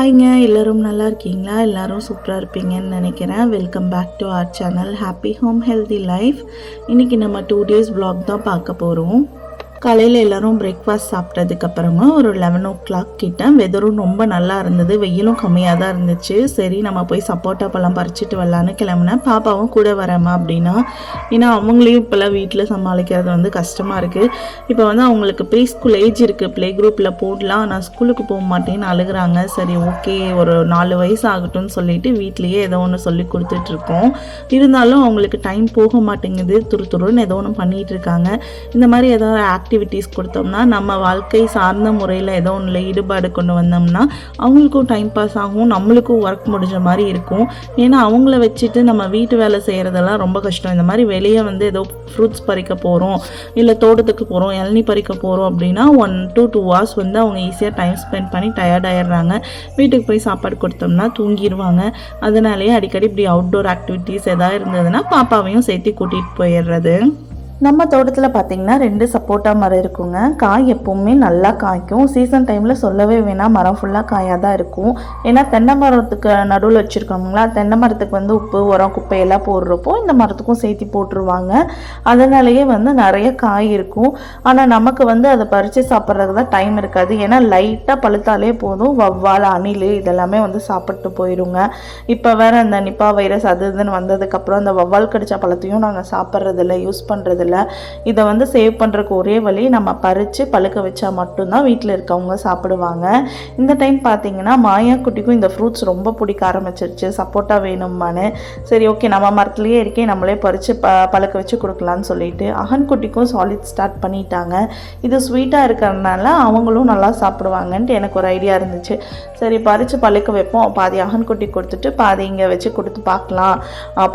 ஹாய்ங்க எல்லோரும் நல்லா இருக்கீங்களா? எல்லாரும் சூப்பராக இருப்பீங்கன்னு நினைக்கிறேன். Welcome back to our channel happy home healthy life இன்றைக்கி நம்ம டூ டேஸ் ப்ளாக் தான் பார்க்க போகிறோம் காலையில் எல்லோரும் பிரேக்ஃபாஸ்ட் சாப்பிட்டதுக்கப்புறமா ஒரு லெவன் ஓ கிளாக் கிட்ட வெதரும் ரொம்ப நல்லா இருந்தது. வெயிலும் கம்மியாக தான் இருந்துச்சு. சரி நம்ம போய் சப்போட்டா பழம் பறிச்சுட்டு வரலான்னு கிளம்புனேன். பாப்பாவும் கூட வரேம்மா அப்படின்னா. ஏன்னா அவங்களையும் இப்போல்லாம் வீட்டில் சமாளிக்கிறது வந்து கஷ்டமாக இருக்குது இப்போ வந்து அவங்களுக்கு ப்ரீ ஸ்கூல் ஏஜ் இருக்குது ப்ளே குரூப்பில் போடலாம். நான் ஸ்கூலுக்கு போக மாட்டேன்னு அழுகுறாங்க. சரி ஓகே ஒரு நாலு வயசு ஆகட்டும்னு சொல்லிட்டு வீட்லேயே ஏதோ ஒன்று சொல்லி கொடுத்துட்ருக்கோம் இருந்தாலும் அவங்களுக்கு டைம் போக மாட்டேங்குது. துரு துருன்னு ஏதோ ஒன்று பண்ணிகிட்டு இருக்காங்க. இந்த மாதிரி ஏதாவது ஆக்டிவிட்டீஸ் கொடுத்தோம்னா நம்ம வாழ்க்கை சார்ந்த முறையில் ஏதோ ஒன்றில் ஈடுபாடு கொண்டு வந்தோம்னா அவங்களுக்கும் டைம் பாஸ் ஆகும் நம்மளுக்கும் ஒர்க் முடிஞ்ச மாதிரி இருக்கும். ஏன்னா அவங்கள வச்சுட்டு நம்ம வீட்டு வேலை செய்கிறதெல்லாம் ரொம்ப கஷ்டம். இந்த மாதிரி வெளியே வந்து ஏதோ ஃப்ரூட்ஸ் பறிக்க போகிறோம் இல்லை தோட்டத்துக்கு போகிறோம் இளநீ பறிக்க போகிறோம் அப்படின்னா ஒன் டூ டூ ஹவர்ஸ் வந்து அவங்க ஈஸியாக டைம் ஸ்பெண்ட் பண்ணி டயர்ட் ஆயிடுறாங்க. வீட்டுக்கு போய் சாப்பாடு கொடுத்தோம்னா தூங்கிடுவாங்க. அதனாலேயே அடிக்கடி இப்படி அவுட்டோர் ஆக்டிவிட்டீஸ் எதாவது இருந்ததுன்னா பாப்பாவையும் சேர்த்து கூட்டிகிட்டு போயிடுறது. நம்ம தோட்டத்தில் பார்த்தீங்கன்னா ரெண்டு சப்போட்டா மரம் இருக்குங்க. காய் எப்போவுமே நல்லா காய்க்கும். சீசன் டைமில் சொல்லவே வேணாம் மரம் ஃபுல்லாக காயாக தான் இருக்கும். ஏன்னா தென்னை மரத்துக்கு நடுவில் வச்சுருக்கோங்களா தென்னை மரத்துக்கு வந்து உப்பு உரம் குப்பையெல்லாம் போடுறப்போ இந்த மரத்துக்கும் சேர்த்து போட்டுருவாங்க. அதனாலேயே வந்து நிறைய காய் இருக்கும். ஆனால் நமக்கு வந்து அதை பறித்து சாப்பிட்றதுக்கு தான் டைம் இருக்காது. ஏன்னா லைட்டாக பழுத்தாலே போதும். வவ்வால் அணில் இதெல்லாமே வந்து சாப்பிட்டு போயிடுங்க இப்போ வேறு அந்த நிப்பா வைரஸ் அது இதுன்னு வந்ததுக்கப்புறம் அந்த வவ்வால் கடித்த பழத்தையும் நாங்கள் சாப்பிட்றதில்ல யூஸ் பண்ணுறதில்ல இதை வந்து சேவ் பண்ணுறக்கு ஒரே வழி நம்ம பறித்து பழுக்க வச்சா மட்டும்தான் வீட்டில் இருக்கவங்க சாப்பிடுவாங்க. இந்த டைம் பார்த்தீங்கன்னா மாயா குட்டிக்கும் இந்த ஃப்ரூட்ஸ் ரொம்ப பிடிக்க ஆரம்பிச்சிருச்சு. சப்போட்டா வேணுமான்னு. சரி ஓகே நம்ம மரத்துலேயே இருக்கே நம்மளே பறித்து ப பழுக்க வச்சு கொடுக்கலான்னு சொல்லிட்டு அகன் குட்டிக்கும் சாலிட் ஸ்டார்ட் பண்ணிட்டாங்க. இது ஸ்வீட்டாக இருக்கிறதுனால அவங்களும் நல்லா சாப்பிடுவாங்கன்ட்டு எனக்கு ஒரு ஐடியா இருந்துச்சு. சரி பறித்து பழுக்க வைப்போம். பாதி அகன் குட்டி கொடுத்துட்டு பாதி இங்கே வச்சு கொடுத்து பார்க்கலாம்.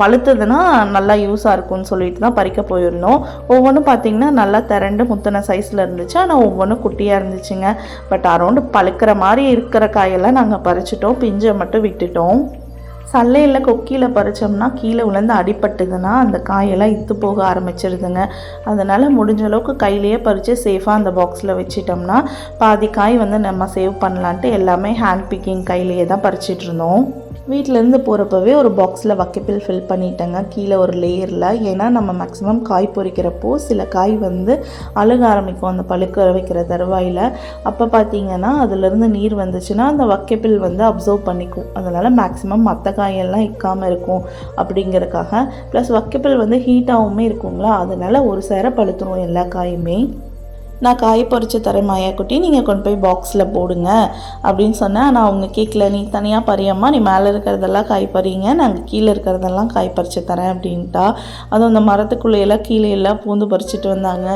பழுத்ததுன்னா நல்லா யூஸாக இருக்கும்னு சொல்லிட்டு தான் பறிக்க போயிருந்தோம். ஒவ்வொன்றும் பார்த்தீங்கன்னா நல்லா திரண்டு முத்தின சைஸில் இருந்துச்சு. ஆனால் ஒவ்வொன்றும் குட்டியாக இருந்துச்சுங்க. பட் அரௌண்டு பழுக்கிற மாதிரி இருக்கிற காயெல்லாம் நாங்கள் பறிச்சிட்டோம். பிஞ்சை மட்டும் விட்டுட்டோம். சல்லையில் கொக்கியில் பறித்தோம்னா கீழே விழுந்து அடிபட்டுதுன்னா அந்த காயெல்லாம் இத்து போக ஆரம்பிச்சிருதுங்க. அதனால் முடிஞ்ச அளவுக்கு கையிலேயே பறித்து சேஃபாக அந்த பாக்ஸில் வச்சிட்டோம்னா பாதி காய் வந்து நம்ம சேவ் பண்ணலான்ட்டு எல்லாமே ஹேண்ட் பிக்கிங் கையிலேயே தான் பறிச்சிட்ருந்தோம் இருந்தோம். வீட்டிலேருந்து போகிறப்பவே ஒரு பாக்ஸில் வக்கைப்பில் ஃபில் பண்ணிட்டேங்க. கீழே ஒரு லேயரில் ஏன்னா நம்ம மேக்ஸிமம் காய் பொரிக்கிறப்போ சில காய் வந்து அழுக ஆரம்பிக்கும். அந்த பழுக்க வைக்கிற தருவாயில். அப்போ பார்த்தீங்கன்னா அதுலேருந்து நீர் வந்துச்சுன்னா அந்த வக்கைப்பில் வந்து அப்சர்வ் பண்ணிக்கும். அதனால் மேக்ஸிமம் மற்ற காயெல்லாம் இக்காமல் இருக்கும் அப்படிங்கிறதுக்காக ப்ளஸ் வக்கைப்பில் வந்து ஹீட்டாகவுமே இருக்குங்களா? அதனால் ஒரு சேர பழுத்துரும் எல்லா காயுமே. நான் காய் பறித்து தரேன் மாயாக்குட்டி நீங்கள் கொண்டு போய் பாக்ஸில் போடுங்க அப்படின்னு சொன்னேன். ஆனால் அவங்க கேட்கல நீ தனியாக பறியம்மா நீ மேலே இருக்கிறதெல்லாம் காய் பறிங்க. நாங்கள் கீழே இருக்கிறதெல்லாம் காய் பறித்து தரேன் அப்படின்ட்டா. அதுவும் அந்த மரத்துக்குள்ளேயெல்லாம் கீழே எல்லாம் பூந்து பறிச்சுட்டு வந்தாங்க.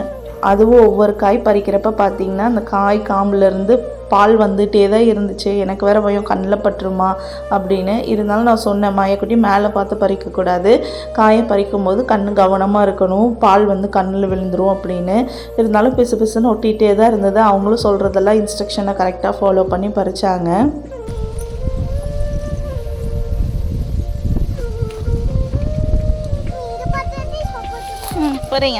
அதுவும் ஒவ்வொரு காய் பறிக்கிறப்ப பார்த்தீங்கன்னா அந்த காய் காம்புலேருந்து பால் வந்துகிட்டே தான் இருந்துச்சு. எனக்கு வேறு பயம் கண்ணில் பட்டுருமா அப்படின்னு. இருந்தாலும் நான் சொன்னேன் மாயக்குட்டி மேலே பார்த்து பறிக்கக்கூடாது. காயை பறிக்கும் போது கண் கவனமாக இருக்கணும். பால் வந்து கண்ணில் விழுந்துரும் அப்படின்னு. இருந்தாலும் பிசு பிசுன்னு ஒட்டிகிட்டே தான் இருந்தது. அவங்களும் சொல்கிறதெல்லாம் இன்ஸ்ட்ரக்ஷனை கரெக்டாக ஃபாலோ பண்ணி பறிச்சாங்க. ம் போகிறீங்க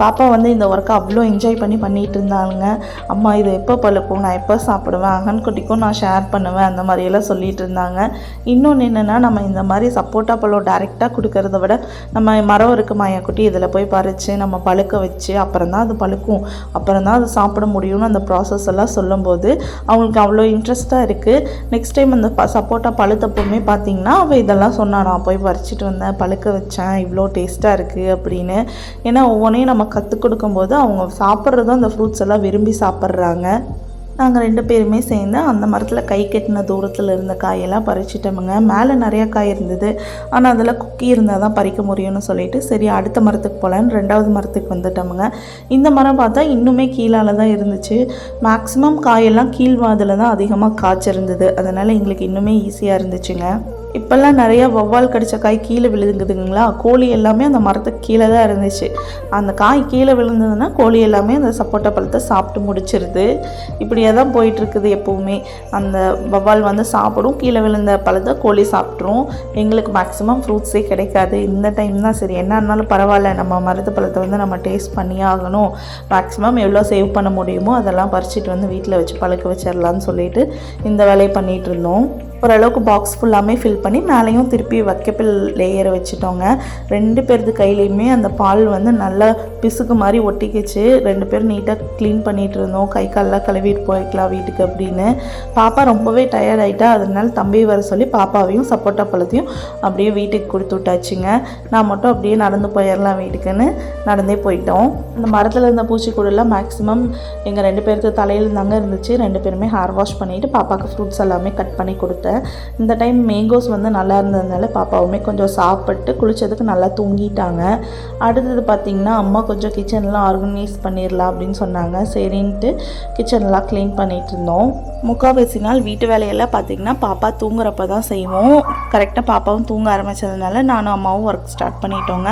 பாப்பா வந்து இந்த ஒர்க்கை அவ்வளோ என்ஜாய் பண்ணி பண்ணிகிட்டு இருந்தாங்க அம்மா இது எப்போ பழுக்கும் நான் எப்போ சாப்பிடுவேன்? அகன் குட்டிக்கும் நான் ஷேர் பண்ணுவேன் அந்த மாதிரியெல்லாம் சொல்லிகிட்டு இருந்தாங்க. இன்னொன்று என்னென்னா நம்ம இந்த மாதிரி சப்போட்டா பழம் டைரெக்டாக கொடுக்கறத விட நம்ம மரம் இருக்கு மாயாக்குட்டி இதில் போய் பறித்து நம்ம பழுக்க வச்சு அப்புறம் தான் அது பழுக்கும். அப்புறம் தான் அது சாப்பிட முடியும்னு அந்த ப்ராசஸ் எல்லாம் சொல்லும்போது அவங்களுக்கு அவ்வளோ இன்ட்ரெஸ்ட்டாக இருக்குது நெக்ஸ்ட் டைம் அந்த சப்போட்டா பழுத்தப்போமே பார்த்தீங்கன்னா அவள் இதெல்லாம் சொன்னா நான் போய் பறிச்சிட்டு வந்தேன் பழுக்க வச்சேன் இவ்வளோ டேஸ்ட்டாக இருக்குது அப்படின்னு. ஏன்னா ஒவ்வொன்றையும் நம்ம கற்றுக் கொடுக்கும்போது அவங்க சாப்பிட்றதும் அந்த ஃப்ரூட்ஸ் எல்லாம் விரும்பி சாப்பிட்றாங்க. நாங்கள் ரெண்டு பேருமே சேர்ந்து அந்த மரத்தில் கை கட்டின தூரத்தில் இருந்த காயெல்லாம் பறிச்சிட்டோமுங்க. மேலே நிறையா காய் இருந்தது. ஆனால் அதில் குக்கி இருந்தால் தான் பறிக்க முடியும்னு சொல்லிட்டு சரி அடுத்த மரத்துக்கு போகலான்னு ரெண்டாவது மரத்துக்கு வந்துட்டோமுங்க. இந்த மரம் பார்த்தா இன்னுமே கீழால தான் இருந்துச்சு. மேக்ஸிமம் காயெல்லாம் கீழ்வாதில் தான் அதிகமாக காய்ச்சிருந்தது. அதனால் எங்களுக்கு இன்னுமே ஈஸியாக இருந்துச்சுங்க. இப்போல்லாம் நிறைய வௌவால் கடித்த காய் கீழே விழுந்துதுங்களா கோழி எல்லாமே அந்த மரத்துக்கு கீழே தான் இருந்துச்சு. அந்த காய் கீழே விழுந்ததுன்னா கோழி எல்லாமே அந்த சப்போட்டா பழத்தை சாப்பிட்டு முடிச்சிருது. இப்படியே தான் போயிட்டுருக்குது எப்போவுமே. அந்த வௌவால் வந்து சாப்பிடும். கீழே விழுந்த பழத்தை கோழி சாப்பிட்ரும் எங்களுக்கு மேக்ஸிமம் ஃப்ரூட்ஸே கிடைக்காது. இந்த டைம் தான் சரி. என்ன இருந்தாலும் பரவாயில்ல. நம்ம மரத்து பழத்தை வந்து நம்ம டேஸ்ட் பண்ணியே ஆகணும். மேக்ஸிமம் எவ்வளோ சேவ் பண்ண முடியுமோ அதெல்லாம் பறிச்சிட்டு வந்து வீட்டில் வச்சு பழக்க வச்சிடலான்னு சொல்லிட்டு இந்த வேலையை பண்ணிகிட்டு இருந்தோம் ஓரளவுக்கு பாக்ஸ் ஃபுல்லாமே ஃபில் பண்ணி மேலேயும் திருப்பி வைக்கப்பில் லேயரை வச்சுட்டோங்க. ரெண்டு பேர்து கையிலையுமே அந்த பால் வந்து நல்லா பிசுக்கு மாதிரி ஒட்டிக்கிச்சு. ரெண்டு பேரும் நீட்டாக க்ளீன் பண்ணிகிட்டு இருந்தோம். கை காலெலாம் கழுவிட்டு போய்க்கலாம் வீட்டுக்கு அப்படின்னு. பாப்பா ரொம்பவே டயர்ட் ஆகிட்டா அதனால தம்பி வர சொல்லி பாப்பாவையும் சப்போட்டா பழத்தையும் அப்படியே வீட்டுக்கு கொடுத்து விட்டாச்சுங்க. நான் மட்டும் அப்படியே நடந்து போயிடலாம் வீட்டுக்குன்னு நடந்தே போயிட்டோம். அந்த மரத்தில் இருந்த பூச்சிக்கூடெல்லாம் மேக்ஸிமம் எங்கள் ரெண்டு பேருக்கு தலையில் தாங்க இருந்துச்சு. ரெண்டு பேருமே ஹேர் வாஷ் பண்ணிவிட்டு பாப்பாவுக்கு ஃப்ரூட்ஸ் எல்லாமே கட் பண்ணி கொடுத்தேன். இந்த டைம் மேங்கோஸ் வந்து நல்லா இருந்ததுனால பாப்பாவுமே கொஞ்சம் சாப்பிட்டு குளிச்சதுக்கு நல்லா தூங்கிட்டாங்க. அடுத்தது பார்த்திங்கன்னா அம்மா கொஞ்சம் கிச்சன்லாம் ஆர்கனைஸ் பண்ணிடலாம் அப்படின்னு சொன்னாங்க. சரின்ட்டு கிச்சன்லாம் க்ளீன் பண்ணிகிட்டு இருந்தோம். முக்கால்வாசி நாள் வீட்டு வேலையெல்லாம் பார்த்திங்கன்னா பாப்பா தூங்குறப்ப தான் செய்வோம். கரெக்டாக பாப்பாவும் தூங்க ஆரம்பித்ததுனால நானும் அம்மாவும் ஒர்க் ஸ்டார்ட் பண்ணிட்டோங்க.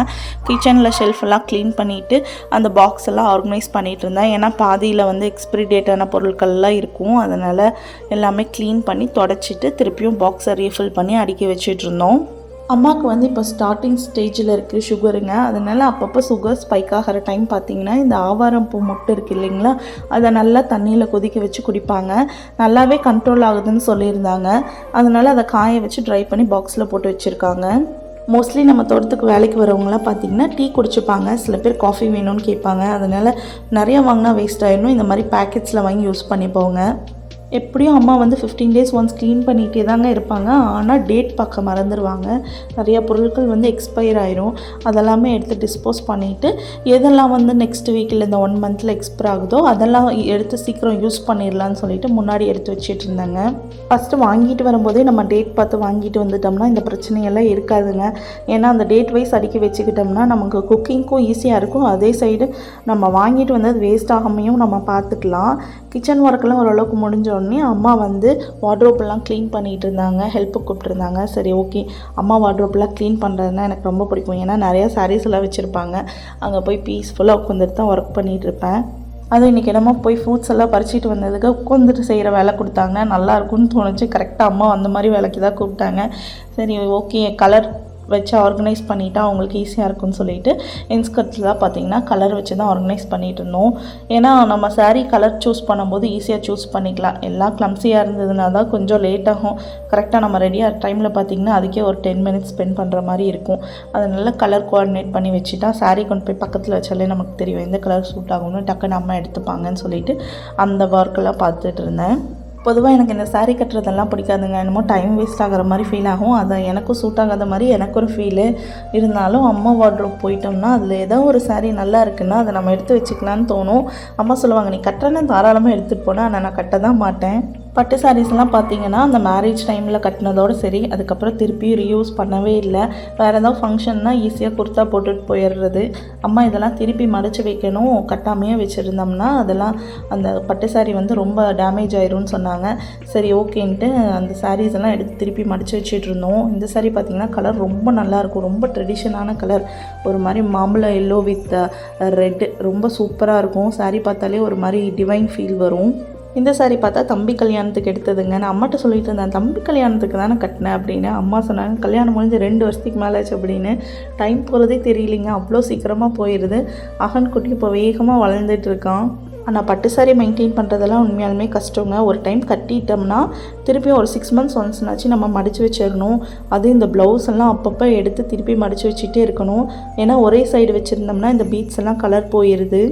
கிச்சனில் ஷெல்ஃப் எல்லாம் க்ளீன் பண்ணிவிட்டு அந்த பாக்ஸ் எல்லாம் ஆர்கனைஸ் பண்ணிகிட்டு இருந்தேன். ஏன்னா பாதியில் வந்து எக்ஸ்பிரி டேட்டான பொருட்கள்லாம் இருக்கும். அதனால் எல்லாமே க்ளீன் பண்ணி தொடச்சிட்டு திருப்பியும் பாக்ஸை ரீஃபில் பண்ணி அடுக்கி வச்சிட்ருந்தோம் அம்மாவுக்கு வந்து இப்போ ஸ்டார்டிங் ஸ்டேஜில் இருக்குது சுகருங்க அதனால் அப்பப்போ சுகர் ஸ்பைக் ஆகிற டைம் பார்த்தீங்கன்னா இந்த ஆவாரம் பூ மொட்டு இருக்குது இல்லைங்களா? அதை நல்லா தண்ணியில் கொதிக்க வச்சு குடிப்பாங்க. நல்லாவே கண்ட்ரோல் ஆகுதுன்னு சொல்லியிருந்தாங்க. அதனால் அதை காய வச்சு ட்ரை பண்ணி பாக்ஸில் போட்டு வச்சுருக்காங்க. மோஸ்ட்லி நம்ம தோட்டத்துக்கு வேலைக்கு வரவங்களாம் பார்த்தீங்கன்னா டீ குடிச்சுப்பாங்க. சில பேர் காஃபி வேணும்னு கேட்பாங்க. அதனால் நிறையா வாங்கினா வேஸ்ட் ஆகிடும் இந்த மாதிரி பேக்கெட்ஸில் வாங்கி யூஸ் பண்ணிப்போங்க. எப்படியும் அம்மா வந்து ஃபிஃப்டீன் டேஸ் ஒன்ஸ் க்ளீன் பண்ணிகிட்டே தாங்க இருப்பாங்க. ஆனால் டேட் பார்க்க மறந்துடுவாங்க நிறைய பொருட்கள் வந்து எக்ஸ்பயர் ஆயிரும். அதெல்லாமே எடுத்து டிஸ்போஸ் பண்ணிவிட்டு எதெல்லாம் வந்து நெக்ஸ்ட் வீக்கில் இந்த ஒன் மந்தில் எக்ஸ்பயர் ஆகுதோ அதெல்லாம் எடுத்து சீக்கிரம் யூஸ் பண்ணிடலான்னு சொல்லிட்டு முன்னாடி எடுத்து வச்சுட்டு இருந்தாங்க. ஃபஸ்ட்டு வாங்கிட்டு வரும்போதே நம்ம டேட் பார்த்து வாங்கிட்டு வந்துட்டோம்னா இந்த பிரச்சனையெல்லாம் இருக்காதுங்க. ஏன்னா அந்த டேட் வைஸ் அடுக்கி வச்சுக்கிட்டோம்னா நமக்கு குக்கிங்க்கும் ஈஸியாக இருக்கும். அதே சைடு நம்ம வாங்கிட்டு வந்தது வேஸ்ட் ஆகாமையும் நம்ம பார்த்துக்கலாம். கிச்சன் ஒர்க்கெல்லாம் ஓரளவுக்கு முடிஞ்ச உடனே அம்மா வந்து வார்ட்ரோப்பெல்லாம் க்ளீன் பண்ணிகிட்டு இருந்தாங்க ஹெல்ப்பு கூப்பிட்டுருந்தாங்க. சரி ஓகே அம்மா வார்ட்ரோப்பெல்லாம் க்ளீன் பண்ணுறதுனா எனக்கு ரொம்ப பிடிக்கும். ஏன்னா நிறையா சாரீஸ் எல்லாம் வச்சுருப்பாங்க. அங்கே போய் பீஸ்ஃபுல்லாக உட்காந்துட்டு தான் ஒர்க் பண்ணிகிட்டு இருப்பேன் அதுவும் இன்றைக்கி என்னமோ போய் ஃப்ரூட்ஸ் எல்லாம் பறிச்சிட்டு வந்ததுக்கு உட்காந்துட்டு செய்கிற வேலை கொடுத்தாங்க நல்லா இருக்கும்னு தோணுச்சு. கரெக்டாக அம்மா அந்த மாதிரி வேலைக்கு தான் கூப்பிட்டாங்க. சரி ஓகே கலர் வச்சு ஆர்கனைஸ் பண்ணிட்டா அவங்களுக்கு ஈஸியாக இருக்கும்னு சொல்லிட்டு இன்ஸ்கர்ட்ஸில் பார்த்தீங்கன்னா கலர் வச்சு தான் ஆர்கனைஸ் பண்ணிட்டு இருந்தோம். ஏன்னா நம்ம சாரீ கலர் சூஸ் பண்ணும்போது ஈஸியாக சூஸ் பண்ணிக்கலாம். எல்லாம் கிளம்ஸியாக இருந்ததுனால தான் கொஞ்சம் லேட் ஆகும். கரெக்டாக நம்ம ரெடியாக டைமில் பார்த்தீங்கன்னா அதுக்கே ஒரு டென் மினிட்ஸ் ஸ்பெண்ட் பண்ணுற மாதிரி இருக்கும். அதனால கலர் கோஆர்டினேட் பண்ணி வச்சுட்டா சாரீ கொண்டு போய் பக்கத்தில் வச்சாலே நமக்கு தெரியும் எந்த கலர் சூட் ஆகும்னு டக்குன்னு அம்மா எடுத்துப்பாங்கன்னு சொல்லிட்டு அந்த ஒர்க்கெல்லாம் பார்த்துட்டு இருந்தேன். பொதுவாக எனக்கு இந்த சாரீ கட்டுறதெல்லாம் பிடிக்காதுங்க. என்னமோ டைம் வேஸ்ட் ஆகிற மாதிரி ஃபீல் ஆகும். அது எனக்கும் சூட் ஆகாத மாதிரி எனக்கு ஒரு ஃபீலு இருந்தாலும் அம்மா வார்ட்ரோப் போயிட்டோம்னா அதில் ஏதோ ஒரு சாரீ நல்லா இருக்குன்னா அதை நம்ம எடுத்து வச்சுக்கலான்னு தோணும். அம்மா சொல்லுவாங்க நீ கட்டுறேன்னு தாராளமாக எடுத்துகிட்டு போனால் ஆனால் நான் கட்ட தான் மாட்டேன். பட்டு சாரீஸ்லாம் பார்த்தீங்கன்னா அந்த மேரேஜ் டைமில் கட்டினதோடு சரி அதுக்கப்புறம் திருப்பி ரீயூஸ் பண்ணவே இல்லை. வேறு ஏதாவது ஃபங்க்ஷன்னா ஈஸியாக குர்த்தா போட்டுட்டு போயிடுறது அம்மா இதெல்லாம் திருப்பி மடித்து வைக்கணும். கட்டாமையே வச்சுருந்தோம்னா அதெல்லாம் அந்த பட்டு சாரீ வந்து ரொம்ப டேமேஜ் ஆயிரும்னு சொன்னாங்க. சரி ஓகேன்ட்டு அந்த சாரீஸ் எல்லாம் எடுத்து திருப்பி மடித்து வச்சுட்டு இருந்தோம் இந்த சாரீ பார்த்தீங்கன்னா கலர் ரொம்ப நல்லாயிருக்கும் ரொம்ப ட்ரெடிஷனான கலர் ஒரு மாதிரி மாம்பழம் எல்லோ வித் ரெட் ரொம்ப சூப்பராக இருக்கும். சாரீ பார்த்தாலே ஒரு மாதிரி டிவைன் ஃபீல் வரும். இந்த சாரீ பார்த்தா தம்பி கல்யாணத்துக்கு எடுத்ததுங்க. நான் அம்மாட்ட சொல்லிட்டு இருந்தேன் தம்பி கல்யாணத்துக்கு தானே கட்டினேன் அப்படின்னு. அம்மா சொன்னாங்க கல்யாணம் முடிஞ்சு ரெண்டு வருஷத்துக்கு மேலே ஆச்சு அப்படின்னு. டைம் போகிறதே தெரியலிங்க அவ்வளோ சீக்கிரமாக போயிடுது அகன் குட்டி இப்போ வேகமாக வளர்ந்துட்டு இருக்கான். ஆனால் பட்டு சாரீ மெயின்டைன் பண்ணுறதெல்லாம் உண்மையாலுமே கஷ்டங்க. ஒரு டைம் கட்டிட்டோம்னா திருப்பியும் ஒரு சிக்ஸ் மந்த்ஸ் ஒன்ஸ்னாச்சு நம்ம மடித்து வச்சிடணும் அது இந்த ப்ளவுஸ் எல்லாம் அப்பப்போ எடுத்து திருப்பி மடித்து வச்சுட்டே இருக்கணும். ஏன்னா ஒரே சைடு வச்சுருந்தோம்னா இந்த பீட்ஸ் எல்லாம் கலர் போயிடுது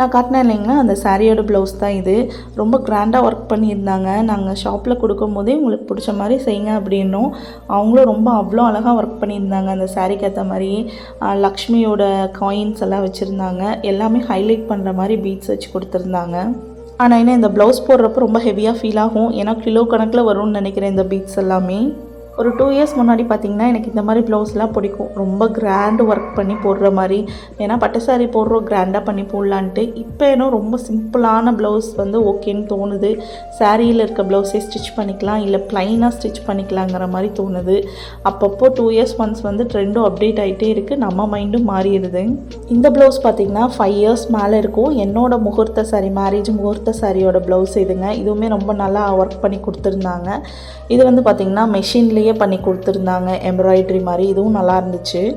நான் காட்டினேன் இல்லைங்களா? அந்த சாரியோட ப்ளவுஸ் தான் இது. ரொம்ப கிராண்டாக ஒர்க் பண்ணியிருந்தாங்க. நாங்கள் ஷாப்பில் கொடுக்கும்போதே உங்களுக்கு பிடிச்ச மாதிரி செய்யுங்க அப்படின்னோம். அவங்களும் ரொம்ப அவ்வளோ அழகாக ஒர்க் பண்ணியிருந்தாங்க அந்த சாரிக்கு ஏற்ற மாதிரி. லக்ஷ்மியோட காயின்ஸ் எல்லாம் வச்சுருந்தாங்க. எல்லாமே ஹைலைட் பண்ணுற மாதிரி பீட்ஸ் வச்சு கொடுத்துருந்தாங்க. ஆனால் என்ன இந்த ப்ளவுஸ் போடுறப்ப ரொம்ப ஹெவியாக ஃபீல் ஆகும். ஏன்னா கிலோ கணக்கில் வரும்னு நினைக்கிறேன் இந்த பீட்ஸ் எல்லாமே. ஒரு டூ இயர்ஸ் முன்னாடி பார்த்திங்கன்னா எனக்கு இந்த மாதிரி ப்ளவுஸ்லாம் பிடிக்கும். ரொம்ப கிராண்டு ஒர்க் பண்ணி போடுற மாதிரி. ஏன்னா பட்டு சாரி போடுறோம் கிராண்டாக பண்ணி போடலான்ட்டு. இப்போ ஏன்னோ ரொம்ப சிம்பிளான ப்ளவுஸ் வந்து ஓகேன்னு தோணுது. சாரியில் இருக்க ப்ளவுஸே ஸ்டிச் பண்ணிக்கலாம். இல்லை ப்ளைனாக ஸ்டிச் பண்ணிக்கலாங்கிற மாதிரி தோணுது. அப்பப்போ டூ இயர்ஸ் ஒன்ஸ் வந்து ட்ரெண்டும் அப்டேட் ஆகிட்டே இருக்குது நம்ம மைண்டும் மாறிடுது. இந்த ப்ளவுஸ் பார்த்திங்கன்னா ஃபைவ் இயர்ஸ் மேலே இருக்கும். என்னோட முகூர்த்த சாரி மேரேஜ் முகூர்த்த சாரியோட ப்ளவுஸ் இதுங்க. இதுவுமே ரொம்ப நல்லா ஒர்க் பண்ணி கொடுத்துருந்தாங்க. இது வந்து பார்த்திங்கன்னா மெஷின்லேயே பண்ணி கொடுத்துருந்தாங்க எம்ப்ராய்ட்ரி மாதிரி. இதுவும் நல்லா இருந்துச்சு.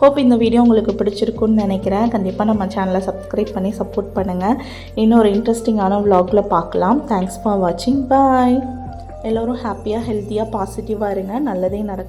ஹோப் இந்த வீடியோ உங்களுக்கு பிடிச்சிருக்குன்னு நினைக்கிறேன். கண்டிப்பாக நம்ம சேனலை சப்ஸ்கிரைப் பண்ணி சப்போர்ட் பண்ணுங்கள் இன்னொரு இன்ட்ரெஸ்டிங்கான vlogல பார்க்கலாம். தேங்க்ஸ் ஃபார் வாட்சிங் பாய் எல்லோரும் ஹாப்பியாக ஹெல்த்தியாக பாசிட்டிவாக இருங்க. நல்லதே நடக்கும்.